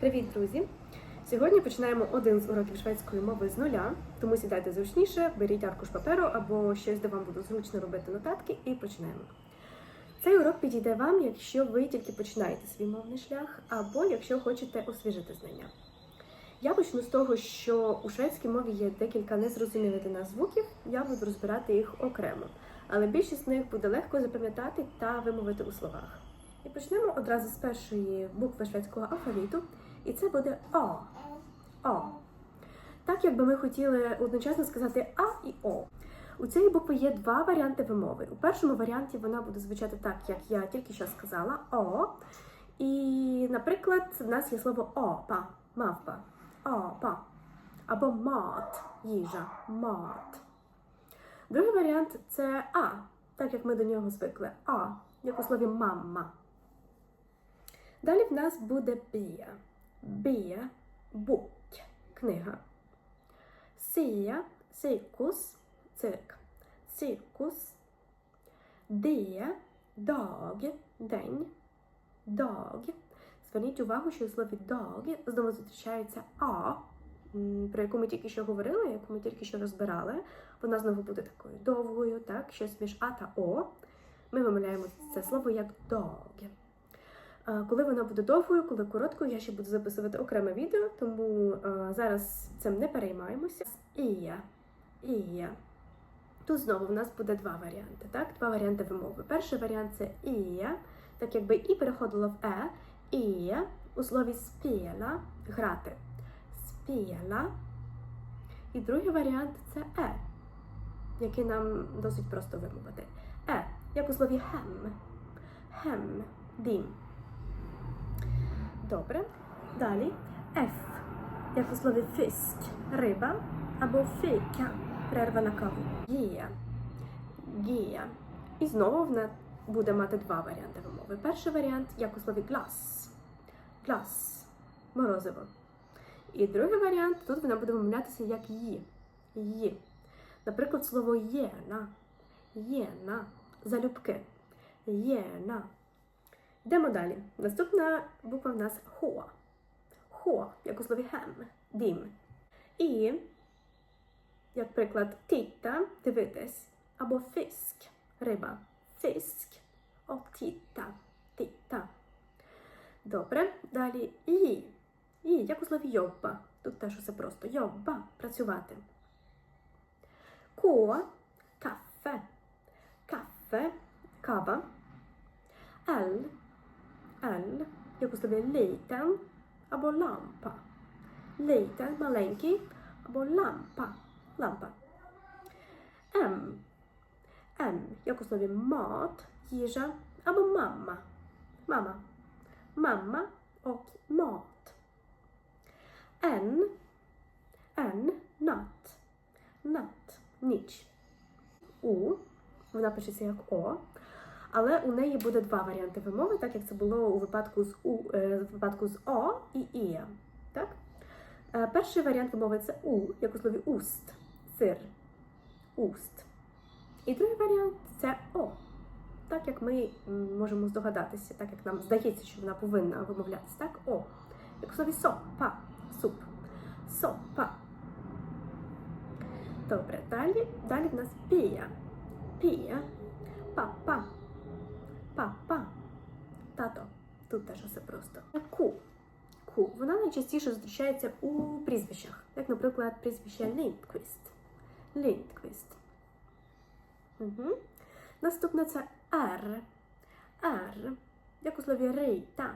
Привіт, друзі! Сьогодні починаємо один з уроків шведської мови з нуля, тому сідайте зручніше, беріть аркуш паперу або щось, де вам буде зручно робити нотатки, і починаємо. Цей урок підійде вам, якщо ви тільки починаєте свій мовний шлях, або якщо хочете освіжити знання. Я почну з того, що у шведській мові є декілька незрозумілих для нас звуків, я буду розбирати їх окремо, але більшість з них буде легко запам'ятати та вимовити у словах. І почнемо одразу з першої букви шведського алфавіту, і це буде О. О. Так, якби ми хотіли одночасно сказати А і О. У цієї букви є два варіанти вимови. У першому варіанті вона буде звучати так, як я тільки що сказала О. І, наприклад, в нас є слово опа, мавпа, опа. Або мат, їжа, мат. Другий варіант це А, так як ми до нього звикли. А, як у слові мама. Далі в нас буде бія. Бія, бук, книга. Сія, циркус, цирк. Циркус. Дія, dag, день. Dag. Зверніть увагу, що у слові dag знову зустрічається А, про яку ми тільки що говорили, яку ми тільки що розбирали. Вона знову буде такою довгою, так? Щось між А та О. Ми вимовляємо це слово як dog. Коли вона буде довгою, коли короткою, я ще буду записувати окреме відео, тому зараз цим не переймаємося. Ія. Ія. Тут знову в нас буде два варіанти, так? Два варіанти вимови. Перший варіант це ія, так якби і переходило в е. Ія у слові спіла грати. Спіла. І другий варіант це е, який нам досить просто вимовити. Е, як у слові хем. Хем. Дім. Добре. Далі F, як у слові fisk, риба, або фіка, перерва на каву. Гія. Гія. І знову вона буде мати два варіанти вимови. Перший варіант, як у слові глас. Глас. Морозиво. І другий варіант, тут вона буде вимовлятися як ї. Ї. Наприклад, слово єна. Єна. Залюбки. Єна. Йдемо далі. Наступна буква в нас Х. Х, як у слові хем, дім. І, як приклад, тіта, дивитись, або фіск, риба. Фіск. О, тіта, тіта. Добре. Далі і. І, як у слові йобба. Тут теж усе просто. Йобба, працювати. Ко, кафе. Кафе, кава. L, L, як у слові liten або lampa. Liten, маленький, або lampa, лампа. M, M, як у слові mat, їжа, або mamma, мама. Mamma och mat. N, N, natt, natt, ніч. У, вона пишеться як О, але у неї буде два варіанти вимови, так як це було у випадку з У, е, в випадку з О і Ія. Так? Е, Перший варіант вимови це У, як у слові уст, сир, уст. І другий варіант це О. Так як ми можемо здогадатися, так як нам здається, що вона повинна вимовлятися, так? О. Як у слові сопа, суп. Сопа. Добре, далі, далі в нас пія. Пія. Папа. Папа. Тато. Тут теж все просто. Ку. Ку. Вона найчастіше зустрічається у прізвищах, як, наприклад, прізвище Ліндквіст. Ліндквіст. Угу. Наступне це Р. Р. Як у слові рейта.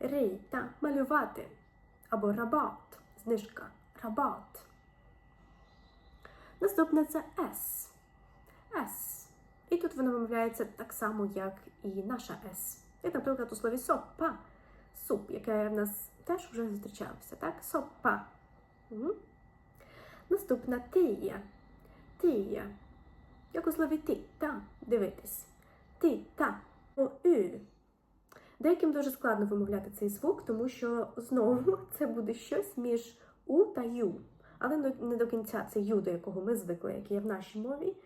Рейта. Малювати. Або рабат. Знижка. Рабат. Наступне це С. С. І тут вона вимовляється так само, як і наша С. Як, наприклад, у слові сопа. Суп, яке в нас теж вже зустрічалося, так? Сопа. Угу. Наступна тия. Тия. Як у слові тіта. Дивитись. Тіта. О, ю. Деяким дуже складно вимовляти цей звук, тому що знову це буде щось між у та ю. Але не до кінця це ю, до якого ми звикли, як є в нашій мові.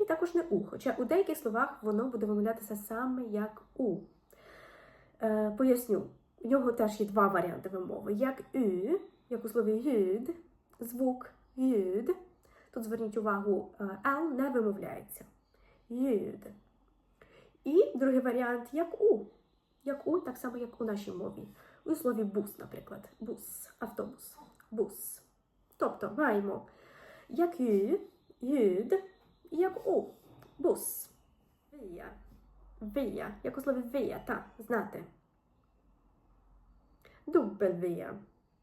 І також не у. Хоча у деяких словах воно буде вимовлятися саме як у. Е, поясню. в нього теж є два варіанти вимови. Як ю, як у слові юд, звук юд. Тут зверніть увагу, е, Л не вимовляється. Юд. І другий варіант як у. Як у, так само, як у нашій мові. У слові бус, наприклад. Бус, автобус, бус. Тобто маємо як ю, юд, як у, бус. Вія. Вія, як у слові вія, та, знати. Дуббельвія.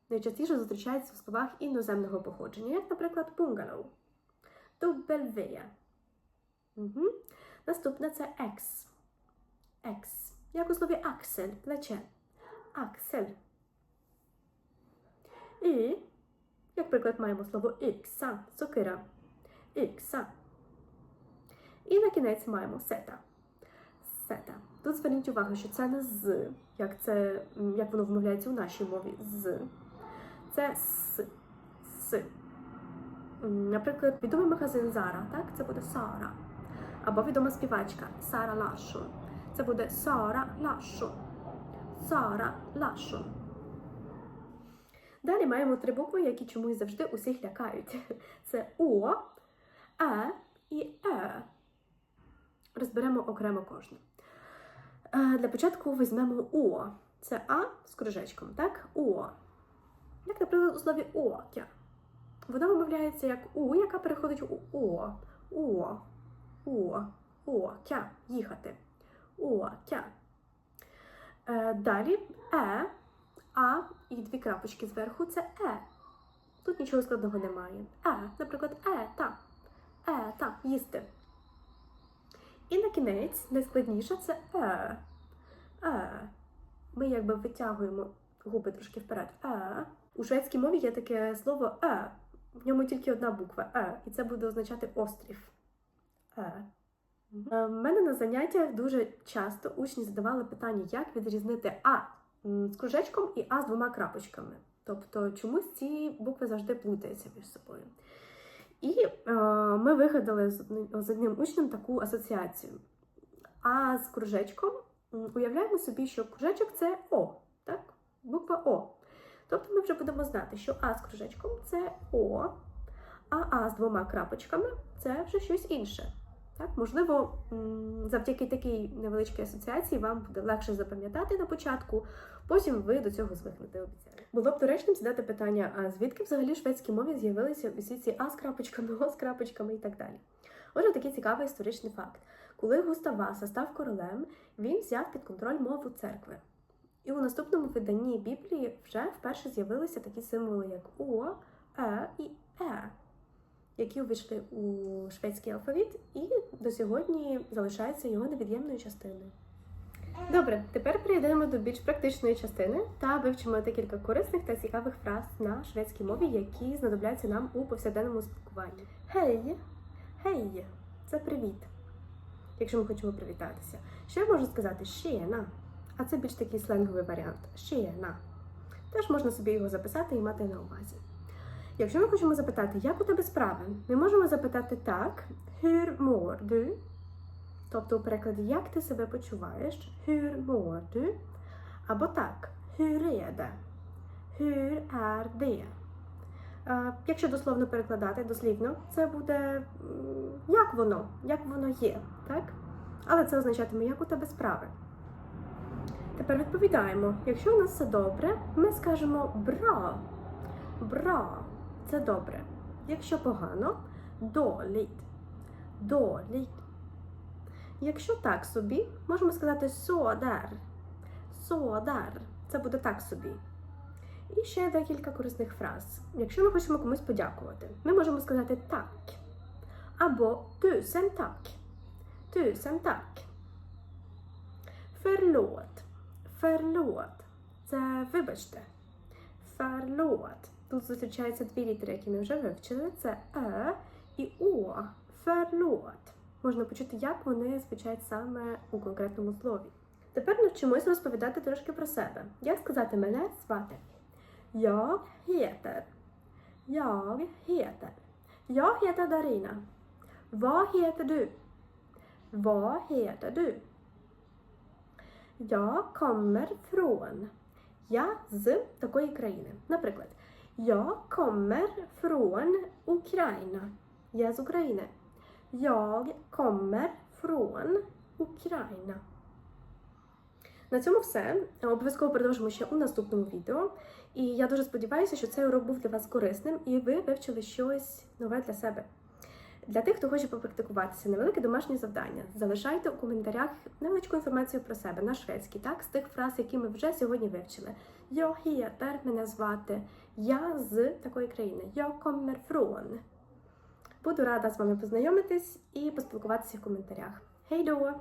Найчастіше зустрічається в словах іноземного походження, як, наприклад, бунгalow. Дуббельвія. Угу. Наступне це екс. Екс. Як у слові аксель, плече. Аксель. І, як приклад, маємо слово ікса, сокира. Ікса. І на кінець маємо сета. Сета. Тут зверніть увагу, що це не з, як, це, як воно вимовляється у нашій мові з. Це с. С. Наприклад, відомий магазин Зара, так? Це буде Сара. Або відома співачка Сара Лашун. Це буде Сара Лашун. Сара Лашун. Далі маємо три букви, які чомусь завжди усіх лякають. Це О, Е і Е. Розберемо окремо кожну. Е, Для початку візьмемо О. Це А з кружечком, так? О. Як, наприклад, у слові окя. Воно вимовляється як У, яка переходить у О. О. О. Окя. Їхати. Окя. Е, Далі Е, А і дві крапочки зверху це Е. Тут нічого складного немає. Е, наприклад, Е, та. Е, та, їсти. І на кінець найскладніше це Е. Е. Ми якби витягуємо губи трошки вперед. Е. У шведській мові є таке слово Е. В ньому тільки одна буква Е, і це буде означати острів. Е. Е, В мене на заняттях дуже часто учні задавали питання, як відрізнити А з кружечком і А з двома крапочками. Тобто чомусь ці букви завжди плутаються між собою. І е, ми вигадали з одним, учнем таку асоціацію. А з кружечком уявляємо собі, що кружечок це О, так? Буква О. Тобто ми вже будемо знати, що А з кружечком це О, а А з двома крапочками це вже щось інше. Так, можливо, завдяки такій невеличкій асоціації вам буде легше запам'ятати на початку, потім ви до цього звикнете, обіцяю. Було б доречним задати питання, а звідки взагалі в шведській мові з'явилися усі ці А з крапочками, О з крапочками і так далі. Отже, такий цікавий історичний факт. Коли Густав Васа став королем, він взяв під контроль мову церкви. І у наступному виданні Біблії вже вперше з'явилися такі символи, як О, Е і Е які увійшли у шведський алфавіт, і до сьогодні залишаються його невід'ємною частиною. Добре, тепер перейдемо до більш практичної частини та вивчимо декілька корисних та цікавих фраз на шведській мові, які знадобляться нам у повсякденному спілкуванні. Гей, гей, це привіт. Якщо ми хочемо привітатися. Ще можу сказати щена, а це більш такий сленговий варіант. Щена. Теж можна собі його записати і мати на увазі. Якщо ми хочемо запитати, як у тебе справи, ми можемо запитати так, hur mår du? Тобто у перекладі як ти себе почуваєш, hur mår du? Або так, hur är det? Hur är det? Якщо дословно перекладати, дослівно, це буде як воно, як воно є, так? Але це означатиме, як у тебе справи. Тепер відповідаємо, якщо у нас все добре, ми скажемо бра. Бра це добре. Якщо погано, доліт. Доліт. Якщо так собі, можемо сказати содар. Содар. Це буде так собі. І ще декілька корисних фраз. Якщо ми хочемо комусь подякувати, ми можемо сказати так. Або tusen так. Tusen так. Förlåt. Förlåt. Це вибачте. Förlåt. Тут зустрічаються дві літери, які ми вже вивчили. Це Е і О. Förlåt. Можна почути, як вони звучать саме у конкретному слові. Тепер навчимось розповідати трошки про себе. Як сказати мене звати? Jag heter. Jag heter. Jag heter Darina. Vad heter du? Vad heter du? Jag kommer från. Я з такої країни. Наприклад, Jag kommer från Ukraina. Я з України. Jag kommer från Ukraina. На цьому все. Обов'язково продовжимо ще у наступному відео. І я дуже сподіваюся, що цей урок був для вас корисним і ви вивчили щось нове для себе. Для тих, хто хоче попрактикуватися, невелике домашнє завдання. Залишайте у коментарях невеличку інформацію про себе на шведській, так, з тих фраз, які ми вже сьогодні вивчили. Я heter, мене звати. Я з такої країни. Я kommer från. Буду рада з вами познайомитись і поспілкуватися в коментарях. Хей до!